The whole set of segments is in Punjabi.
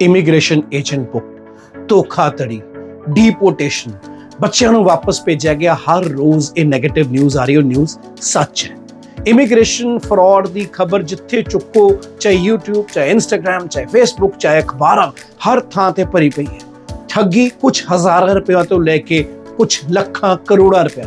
ਇਮੀਗ੍ਰੇਸ਼ਨ ਏਜੰਟ ਬੁੱਕ, ਧੋਖਾਧੜੀ, ਡੀਪੋਰਟੇਸ਼ਨ। ਬੱਚਿਆਂ ਨੂੰ ਵਾਪਸ ਭੇਜਿਆ ਗਿਆ ਹਰ ਰੋਜ਼ ਇਹ 네ਗੇਟਿਵ ਨਿਊਜ਼ ਆ ਰਹੀ ਹੈ ਨਿਊਜ਼ ਸੱਚ ਹੈ। ਇਮੀਗ੍ਰੇਸ਼ਨ ਫਰਾਡ ਦੀ ਖਬਰ ਜਿੱਥੇ ਚੁੱਕੋ, ਚਾਹੇ YouTube, ਚਾਹੇ Instagram, ਚਾਹੇ Facebook, ਚਾਹੇ ਅਖਬਾਰਾਂ, ਹਰ ਥਾਂ ਤੇ ਭਰੀ ਪਈ ਹੈ। ਠੱਗੀ ਕੁਝ ਹਜ਼ਾਰਾਂ ਰੁਪਏ ਤੋਂ ਲੈ ਕੇ ਕੁਝ ਲੱਖਾਂ, ਕਰੋੜਾਂ ਰੁਪਏ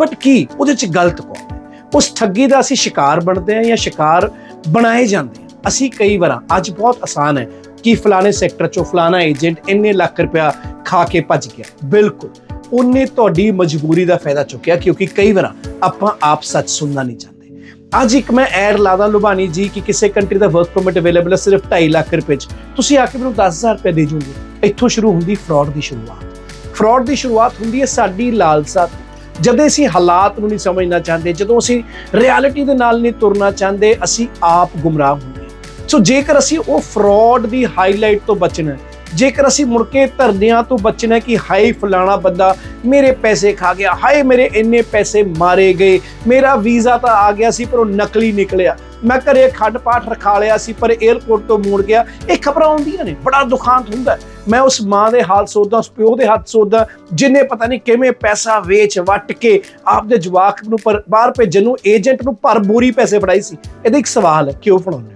ਬਟ ਕੀ ਉਹਦੇ ਚ ਗਲਤ ਕੌਣ ਹੈ? ਉਸ ਠੱਗੀ ਦਾ ਅਸੀਂ ਸ਼ਿਕਾਰ ਬਣਦੇ ਹਾਂ ਜਾਂ ਸ਼ਿਕਾਰ ਬਣਾਏ ਜਾਂਦੇ ਹਾਂ? ਅਸੀਂ ਕਈ ਵਾਰ, ਅੱਜ ਬਹੁਤ ਆਸਾਨ ਹੈ ਕਿ ਫਲਾਣੇ ਸੈਕਟਰ ਚੋਂ ਫਲਾਣਾ ਏਜੰਟ ਇੰਨੇ ਲੱਖ ਰੁਪਇਆ ਖਾ ਕੇ ਭੱਜ ਗਿਆ? ਬਿਲਕੁਲ। ਉਹਨੇ ਤੁਹਾਡੀ ਮਜਬੂਰੀ ਦਾ ਫਾਇਦਾ ਚੁੱਕਿਆ ਕਿਉਂਕਿ ਕਈ ਵਾਰ ਆਪਾਂ ਆਪ ਸੱਚ ਸੁਣਨਾ ਨਹੀਂ ਚਾਹੁੰਦੇ। ਅੱਜ ਇੱਕ ਮੈਂ ਐਡ ਲਾਦਾ ਲੁਬਾਨੀ ਜੀ ਕਿ ਕਿਸੇ ਕੰਟਰੀ ਦਾ ਵਰਕ ਪਰਮਿਟ ਅਵੇਲੇਬਲ ਹੈ ਸਿਰਫ 2.5 ਲੱਖ ਰੁਪਏ ਚ। ਤੁਸੀਂ ਆ ਕੇ ਮੈਨੂੰ 10000 ਰੁਪਏ ਦੇ ਜੂਗੇ। ਇੱਥੋਂ ਸ਼ੁਰੂ ਹੁੰਦੀ ਫਰਾਡ ਦੀ ਸ਼ੁਰੂਆਤ। ਫਰਾਡ ਦੀ ਸ਼ੁਰੂਆਤ ਹੁੰਦੀ ਹੈ ਸਾਡੀ ਲਾਲਸਾ ਤੋਂ। ਜਦੋਂ ਅਸੀਂ ਹਾਲਾਤ ਨੂੰ ਨਹੀਂ ਸਮਝਣਾ ਚਾਹੁੰਦੇ, ਜਦੋਂ ਅਸੀਂ ਰਿਐਲਿਟੀ ਦੇ ਨਾਲ ਨਹੀਂ ਤੁਰਨਾ ਚਾਹੁੰਦੇ, ਅਸੀਂ ਆਪ ਗੁੰਮਰਾਹ ਹੁੰਦੇ ਸੋ ਜੇਕਰ ਅਸੀਂ ਉਹ ਫਰਾਡ ਦੀ ਹਾਈਲਾਈਟ ਤੋਂ ਬਚਣਾ ਜੇਕਰ ਅਸੀਂ ਮੁੜ ਕੇ ਧਰਨਿਆਂ ਤੋਂ ਬਚਣਾ ਕਿ ਹਾਈ ਫਲਾਣਾ ਬੰਦਾ ਮੇਰੇ ਪੈਸੇ ਖਾ ਗਿਆ, ਹਾਏ ਮੇਰੇ ਇੰਨੇ ਪੈਸੇ ਮਾਰੇ ਗਏ, ਮੇਰਾ ਵੀਜ਼ਾ ਤਾਂ ਆ ਗਿਆ ਸੀ ਪਰ ਉਹ ਨਕਲੀ ਨਿਕਲਿਆ। ਮੈਂ ਘਰੇ ਖੱਡ ਪਾਠ ਰਖਾ ਲਿਆ ਸੀ ਪਰ 에ਅਰਪੋਰਟ ਤੋਂ ਮੋੜ ਗਿਆ। ਇਹ ਖਬਰਾਂ ਆਉਂਦੀਆਂ ਨੇ, ਬੜਾ ਦੁਖਾਂਤ ਹੁੰਦਾ ਮੈਂ ਉਸ ਮਾਂ ਦੇ ਹਾਲ ਸੋਚਦਾ, ਉਸ ਪਿਓ ਦੇ ਹੱਥ ਸੋਚਦਾ, ਜਿਨੇ ਪਤਾ ਨਹੀਂ ਕਿਵੇਂ ਪੈਸਾ ਵੇਚ, ਵੱਟ ਕੇ ਆਪਦੇ ਜਵਾਕ ਨੂੰ ਪਰ, ਬਾਹਰ ਭੇਜਣ ਨੂੰ ਏਜੰਟ ਨੂੰ ਭਰ ਬੋਰੀ ਪੈਸੇ ਫੜਾਈ ਸੀ। ਇਹਦਾ ਇੱਕ ਸਵਾਲ ਹੈ, ਕਿਉਂ ਫੜਾਉਂਦੇ ਹੋ?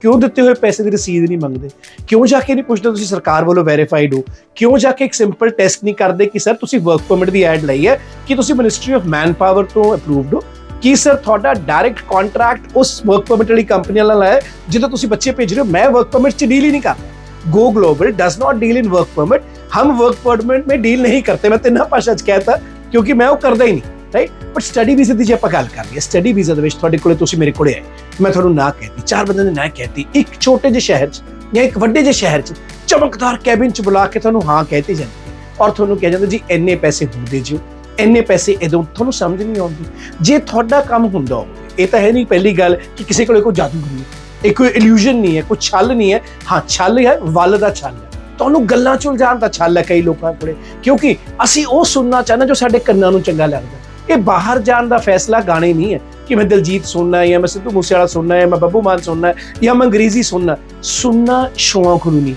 ਕਿਉਂ ਦਿੱਤੇ ਹੋਏ ਪੈਸੇ ਦੀ ਰਸੀਦ ਨਹੀਂ ਮੰਗਦੇ? ਕਿਉਂ ਜਾ ਕੇ ਨਹੀਂ ਪੁੱਛਦੇ ਤੁਸੀਂ ਸਰਕਾਰ ਵੱਲੋਂ ਵੈਰੀਫਾਈਡ ਹੋ? ਕਿਉਂ ਜਾ ਕੇ ਇੱਕ ਸਿੰਪਲ ਟੈਸਟ ਨਹੀਂ ਕਰਦੇ ਕਿ ਸਰ ਤੁਸੀਂ ਵਰਕ ਪਰਮਿਟ ਦੀ ਐਡ ਲਈ ਹੈ ਕਿ ਤੁਸੀਂ ਮਿਨਿਸਟਰੀ ਆਫ ਮੈਨ ਪਾਵਰ ਤੋਂ ਅਪਰੂਵਡ ਹੋ? ਕਿ ਸਰ ਤੁਹਾਡਾ ਡਾਇਰੈਕਟ ਕੰਟਰੈਕਟ ਉਸ ਵਰਕ ਪਰਮਿਟ ਵਾਲੀ ਕੰਪਨੀ ਨਾਲ ਹੈ, ਜਿੱਦੋਂ ਤੁਸੀਂ ਬੱਚੇ ਭੇਜ ਰਹੇ ਹੋ, ਮੈਂ ਵਰਕ ਪਰਮਿਟ 'ਚ ਡੀਲ ਹੀ ਨਹੀਂ ਕਰਦਾ। Go global does not deal in work permit hmm work permit ਮੇਂ ਡੀਲ ਨਹੀਂ ਕਰਤੇ, ਮੈਂ ਤਿੰਨਾਂ ਭਾਸ਼ਾ 'ਚ ਕਹਤਾ, ਕਿਉਂਕਿ ਮੈਂ ਉਹ ਕਰਦਾ ਹੀ ਨਹੀਂ ਰਾਈਟ ਬਟ ਸਟੱਡੀ ਵੀਜ਼ੇ ਦੀ ਜੇ ਆਪਾਂ ਗੱਲ ਕਰ ਲਈਏ ਸਟੱਡੀ ਵੀਜ਼ੇ ਦੇ ਵਿੱਚ ਤੁਹਾਡੇ ਕੋਲੇ ਤੁਸੀਂ ਮੇਰੇ ਕੋਲੇ ਆਏ। ਮੈਂ ਤੁਹਾਨੂੰ ਨਾ ਕਹਿਤੀ, ਚਾਰ ਬੰਦਿਆਂ ਨੇ ਨਾ ਕਹਿਤੀ, ਇੱਕ ਛੋਟੇ ਜਿਹੇ ਸ਼ਹਿਰ 'ਚ ਜਾਂ ਇੱਕ ਵੱਡੇ ਜਿਹੇ ਸ਼ਹਿਰ 'ਚ ਚਮਕਦਾਰ ਕੈਬਿਨ 'ਚ ਬੁਲਾ ਕੇ ਤੁਹਾਨੂੰ ਹਾਂ ਕਹਿਤੀ ਜਾਂਦੀ ਔਰ ਤੁਹਾਨੂੰ ਕਿਹਾ ਜਾਂਦਾ ਜੀ, ਇੰਨੇ ਪੈਸੇ ਹੁਣ ਦੇ ਜਿਓ, ਇੰਨੇ ਪੈਸੇ ਇਦੋਂ ਤੁਹਾਨੂੰ ਸਮਝ ਨਹੀਂ ਆਉਂਦੀ। ਜੇ ਤੁਹਾਡਾ ਕੰਮ ਹੁੰਦਾ ਇਹ ਤਾਂ ਹੈ ਨਹੀਂ ਪਹਿਲੀ ਗੱਲ ਕਿ ਕਿਸੇ ਕੋਲੇ ਕੋਈ ਜਾਦੂ ਨਹੀਂ ਹੈ। ਇਹ ਕੋਈ ਇਲੂਜਨ ਨਹੀਂ ਹੈ, ਕੋਈ ਛਲ ਨਹੀਂ ਹੈ। ਹਾਂ, ਛਲ ਹੈ, ਵੱਲ ਦਾ ਛਲ ਹੈ। ਤੁਹਾਨੂੰ ਗੱਲਾਂ ਚ ਉਲਝਾਉਣ ਦਾ ਛਲ ਹੈ ਕਈ ਲੋਕਾਂ ਕੋਲੇ, ਕਿਉਂਕਿ ਅਸੀਂ ਉਹ ਸੁਣਨਾ ਚਾਹੁੰਦੇ ਜੋ ਸਾਡੇ ਕੰਨਾਂ ਨੂੰ ਚੰਗਾ ਲੱਗਦਾ। ਇਹ ਬਾਹਰ ਜਾਣ ਦਾ ਫੈਸਲਾ ਗਾਣੇ ਨਹੀਂ ਹੈ। ਕਿ ਮੈਂ ਦਿਲਜੀਤ ਸੁਣਨਾ ਹੈ ਜਾਂ ਮੈਂ ਸਿੱਧੂ ਮੂਸੇਵਾਲਾ ਸੁਣਨਾ ਹੈ ਮੈਂ ਬੱਬੂ ਮਾਨ ਸੁਣਨਾ ਹੈ ਜਾਂ ਮੈਂ ਅੰਗਰੇਜ਼ੀ ਸੁਣਨਾ ਹੈ। ਸੁਣਨਾ ਸ਼ੌਂਕ ਨੂੰ ਨਹੀਂ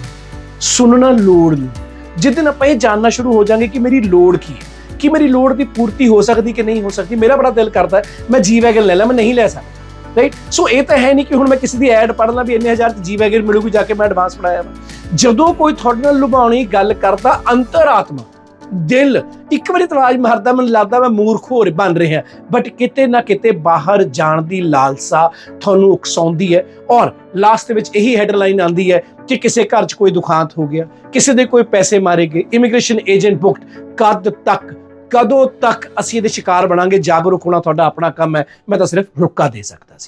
ਸੁਣਨਾ ਲੋੜ ਨਹੀਂ ਜਿੱਦਨ ਆਪਾਂ ਇਹ ਜਾਣਨਾ ਸ਼ੁਰੂ ਹੋ ਜਾਾਂਗੇ ਕਿ ਮੇਰੀ ਲੋੜ ਕੀ ਹੈ ਕਿ ਮੇਰੀ ਲੋੜ ਦੀ ਪੂਰਤੀ ਹੋ ਸਕਦੀ ਕਿ ਨਹੀਂ ਹੋ ਸਕਦੀ ਮੇਰਾ ਬੜਾ ਦਿਲ ਕਰਦਾ ਮੈਂ ਜੀ ਵੈਗਨ ਲੈ ਲਾਂ ਮੈਂ ਨਹੀਂ ਲੈ ਸਕਦਾ ਰਾਈਟ ਸੋ ਇਹ ਤਾਂ ਹੈ ਨਹੀਂ ਕਿ ਹੁਣ ਮੈਂ ਕਿਸੇ ਦੀ ਐਡ ਪੜ੍ਹ ਲਾਂ ਵੀ ਇੰਨੇ ਹਜ਼ਾਰ ਚ ਜੀ ਵੈਗਨ ਮਿਲੂਗੀ ਜਾ ਕੇ ਮੈਂ ਐਡਵਾਂਸ ਪੜਾਇਆ ਵਾ ਜਦੋਂ ਕੋਈ ਤੁਹਾਡੇ ਨਾਲ ਲੁਭਾਉਣੀ ਗੱਲ ਕਰਦਾ ਅੰਤਰਾਤਮਾ ਦਿਲ। ਇੱਕ ਵਾਰੀ ਤਵਾਜ ਮਾਰਦਾ ਮੈਨੂੰ ਲੱਗਦਾ ਮੈਂ ਮੂਰਖ ਹੋਰ ਬਣ ਰਿਹਾ ਬਟ ਕਿਤੇ ਨਾ ਕਿਤੇ ਬਾਹਰ ਜਾਣ ਦੀ ਲਾਲਸਾ ਤੁਹਾਨੂੰ ਉਕਸਾਉਂਦੀ ਹੈ। ਔਰ ਲਾਸਟ ਦੇ ਵਿੱਚ ਇਹੀ ਹੈਡਲਾਈਨ ਆਂਦੀ ਹੈ ਕਿ ਕਿਸੇ ਘਰ 'ਚ ਕੋਈ ਦੁਖਾਂਤ ਹੋ ਗਿਆ, ਕਿਸੇ ਦੇ ਕੋਈ ਪੈਸੇ ਮਾਰੇ ਗਏ ਇਮੀਗ੍ਰੇਸ਼ਨ ਏਜੰਟ ਬੁੱਕਡ ਕਦ ਤੱਕ, ਕਦੋਂ ਤੱਕ ਅਸੀਂ ਇਹਦੇ ਸ਼ਿਕਾਰ ਬਣਾਂਗੇ? ਜਾਗਰੂਕ ਹੋਣਾ ਤੁਹਾਡਾ ਆਪਣਾ ਕੰਮ ਹੈ। ਮੈਂ ਤਾਂ ਸਿਰਫ ਰੁਕਾ ਦੇ ਸਕਦਾ ਸੀ।